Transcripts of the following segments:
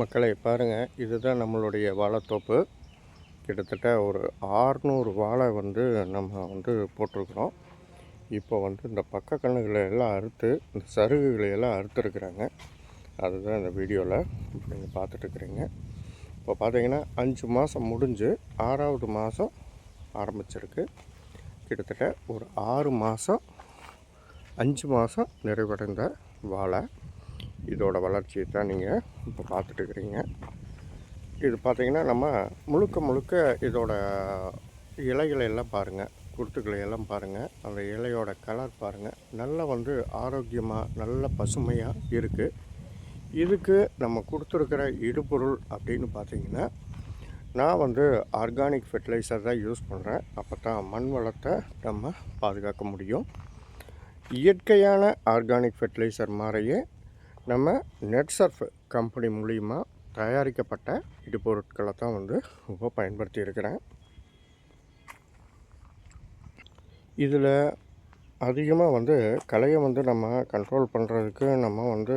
மக்களை பாருங்கள் இதுதான் நம்மளுடைய வாழைத்தோப்பு. கிட்டத்தட்ட ஒரு ஆறுநூறு வாழை வந்து நம்ம வந்து போட்டிருக்கிறோம். இப்போ வந்து இந்த பக்க கண்ணுகளை எல்லாம் அறுத்து இந்த சருகுகளை எல்லாம் அறுத்துருக்குறாங்க. அதுதான் இந்த வீடியோவில் நீங்கள் பார்த்துட்ருக்குறீங்க இப்போ பார்த்தீங்கன்னா அஞ்சு மாதம் முடிஞ்சு ஆறாவது மாதம் ஆரம்பிச்சிருக்கு. கிட்டத்தட்ட ஒரு ஆறு மாதம் அஞ்சு மாதம் நிறைவடைந்த வாழை. இதோட வளர்ச்சியை தான் நீங்கள் இப்போ பார்த்துட்டுருக்குறீங்க. இது பார்த்தீங்கன்னா நம்ம முழுக்க முழுக்க இதோட இலைகளை எல்லாம் பாருங்கள் குருத்துக்களை எல்லாம் பாருங்கள் அந்த இலையோட கலர் பாருங்கள் நல்லா வந்து ஆரோக்கியமாக நல்ல பசுமையாக இருக்குது இதுக்கு நம்ம கொடுத்துருக்கிற இடுபொருள் அப்படின்னு பார்த்தீங்கன்னா நான் வந்து ஆர்கானிக் ஃபெர்டிலைசர் தான் யூஸ் பண்ணுறேன் அப்போ தான் மண் வளத்தை நம்ம பாதுகாக்க முடியும். இயற்கையான ஆர்கானிக் ஃபெர்டிலைசர் மாதிரியே நம்ம நெட்சர்ஃப் கம்பெனி மூலிமா தயாரிக்கப்பட்ட இடுபொருட்களை தான் வந்து இப்போ பயன்படுத்தி இருக்கிறேன். இதில் அதிகமாக வந்து கலையை வந்து நம்ம கண்ட்ரோல் பண்ணுறதுக்கு நம்ம வந்து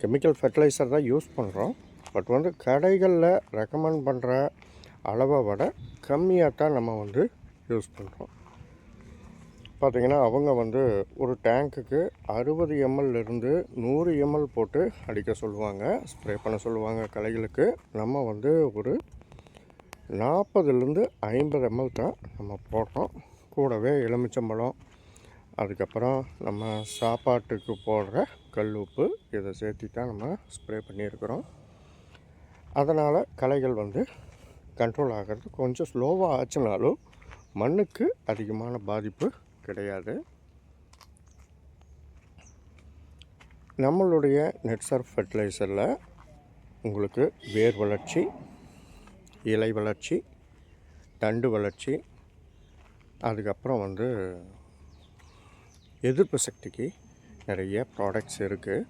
கெமிக்கல் ஃபெர்டிலைசர் தான் யூஸ் பண்ணுறோம் பட் வந்து கடைகளில் ரெக்கமெண்ட் பண்ணுற அளவை விட கம்மியாக தான் நம்ம வந்து யூஸ் பண்ணுறோம் பார்த்திங்கன்னா அவங்க வந்து ஒரு டேங்க்குக்கு அறுபது இருந்து நூறு எம்எல் போட்டு அடிக்க சொல்லுவாங்க. ஸ்ப்ரே பண்ண சொல்லுவாங்க களைகளுக்கு. நம்ம வந்து ஒரு நாற்பதுலேருந்து ஐம்பது எம்எல் தான் நம்ம போடுறோம் கூடவே எலுமிச்சம்பழம் அதுக்கப்புறம் நம்ம சாப்பாட்டுக்கு போடுற கல் உப்பு இதை சேர்த்து தான் நம்ம ஸ்ப்ரே பண்ணியிருக்கிறோம். அதனால் களைகள் வந்து கண்ட்ரோல் ஆகிறது கொஞ்சம் ஸ்லோவாக ஆச்சுனாலும் மண்ணுக்கு அதிகமான பாதிப்பு கிடையாது. நம்மளுடைய நெட்சர் ஃபெர்டிலைசரில் உங்களுக்கு வேர் வளர்ச்சி இலை வளர்ச்சி தண்டு வளர்ச்சி அதுக்கப்புறம் வந்து எதிர்ப்பு சக்திக்கு நிறைய ப்ராடக்ட்ஸ் இருக்குது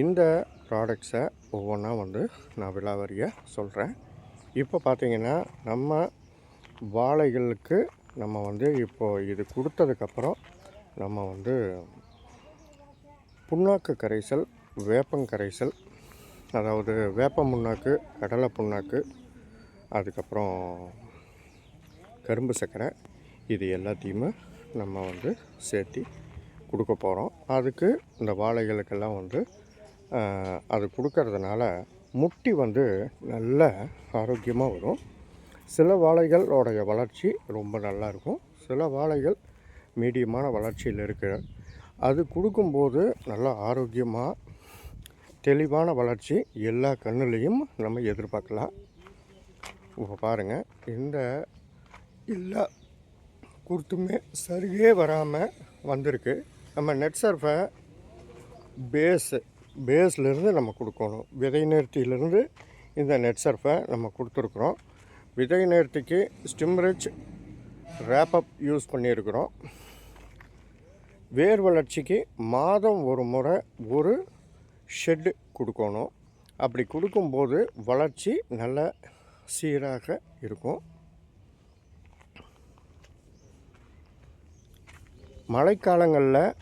இந்த ப்ராடக்ட்ஸை ஒவ்வொன்றா வந்து நான் விலாவரியாக சொல்கிறேன் இப்போ பார்த்திங்கன்னா நம்ம வாழைகளுக்கு நம்ம வந்து இப்போது இது கொடுத்ததுக்கப்புறம் நம்ம வந்து புண்ணாக்கு கரைசல் வேப்பங்கரைசல் அதாவது வேப்ப முன்னாக்கு கடலை புண்ணாக்கு அதுக்கப்புறம் கரும்பு சர்க்கரை இது எல்லாத்தையுமே நம்ம வந்து சேர்த்தி கொடுக்க போகிறோம் அதுக்கு இந்த வாழைகளுக்கெல்லாம் வந்து அது கொடுக்கறதுனால முட்டி வந்து நல்ல ஆரோக்கியமாக வரும். சில வாழைகளோடைய வளர்ச்சி ரொம்ப நல்லா இருக்கும் சில வாழைகள் மீடியமான வளர்ச்சியில் இருக்கு. அது கொடுக்கும்போது நல்லா ஆரோக்கியமாக தெளிவான வளர்ச்சி எல்லா கண்ணுலேயும் நம்ம எதிர்பார்க்கலாம். இப்போ பாருங்கள் இந்த எல்லா குருத்துமே சரியே வராமல் வந்திருக்கு. நம்ம நெட் சர்ஃபை பேஸு பேஸ்லேருந்து நம்ம கொடுக்கணும். விதை நேர்த்தியிலேருந்து இந்த நெட் சர்ஃபை நம்ம கொடுத்துருக்குறோம். விதை நேர்த்திக்கு ஸ்டிம்ரிச் ரேப்பப் யூஸ் பண்ணியிருக்கிறோம். வேர் வளர்ச்சிக்கு மாதம் ஒரு முறை ஒரு ஷெட்டு கொடுக்கணும். அப்படி கொடுக்கும்போது வளர்ச்சி நல்ல சீராக இருக்கும். மழைக்காலங்களில்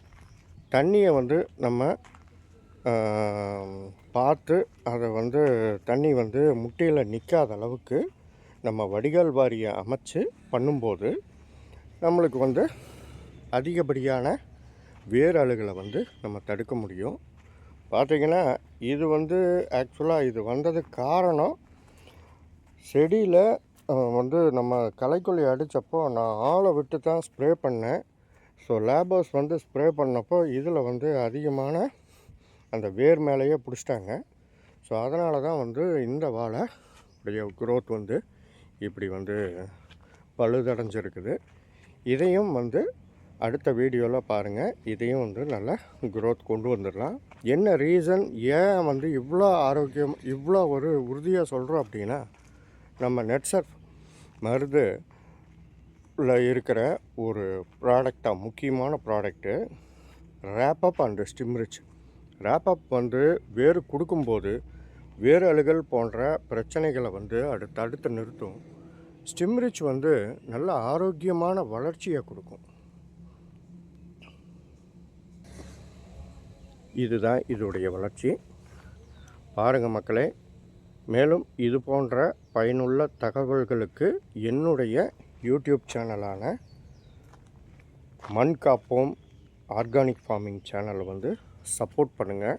தண்ணியை வந்து நம்ம பார்த்து அதை வந்து தண்ணி வந்து முட்டையில் நிற்காத அளவுக்கு நம்ம வடிகால் வாரியை அமைச்சு பண்ணும்போது நம்மளுக்கு வந்து அதிகப்படியான வேர் அழுகளை வந்து நம்ம தடுக்க முடியும். பார்த்திங்கன்னா இது வந்து ஆக்சுவலாக இது வந்ததுக்கு காரணம் செடியில் வந்து நம்ம களைக்கொல்லி அடித்தப்போ நான் ஆளை விட்டு தான் ஸ்ப்ரே பண்ணேன். ஸோ லேபர்ஸ் வந்து ஸ்ப்ரே பண்ணப்போ இதில் வந்து அதிகமான அந்த வேர் மேலேயே பிடிச்சிட்டாங்க. ஸோ அதனால தான் வந்து இந்த வாழை உடைய க்ரோத் வந்து இப்படி வந்து பழுதடைஞ்சிருக்குது. இதையும் வந்து அடுத்த வீடியோவில் பாருங்கள் இதையும் வந்து நல்லா க்ரோத் கொண்டு வந்துடலாம். என்ன ரீசன் ஏன் வந்து இவ்வளோ ஆரோக்கியம் இவ்வளோ ஒரு உறுதியாக சொல்கிறோம் அப்படின்னா நம்ம நெட்சர்ஃப் மருந்து இருக்கிற ஒரு ப்ராடக்டாக முக்கியமான ப்ராடக்ட்டு ரேப்பப் அண்டு ஸ்டிம்ரிச் ரேப்பப் வந்து வேறு கொடுக்கும்போது வேறு போன்ற பிரச்சனைகளை வந்து அது தடுத்து நிறுத்தும். ஸ்டிம்ரிச் வந்து நல்ல ஆரோக்கியமான வளர்ச்சியை கொடுக்கும். இதுதான் இதோடைய வளர்ச்சி. பாருங்கள் மக்களே மேலும் இது போன்ற பயனுள்ள தகவல்களுக்கு என்னுடைய யூடியூப் சேனலான மண் காப்போம் ஆர்கானிக் ஃபார்மிங் சேனலை வந்து சப்போர்ட் பண்ணுங்கள்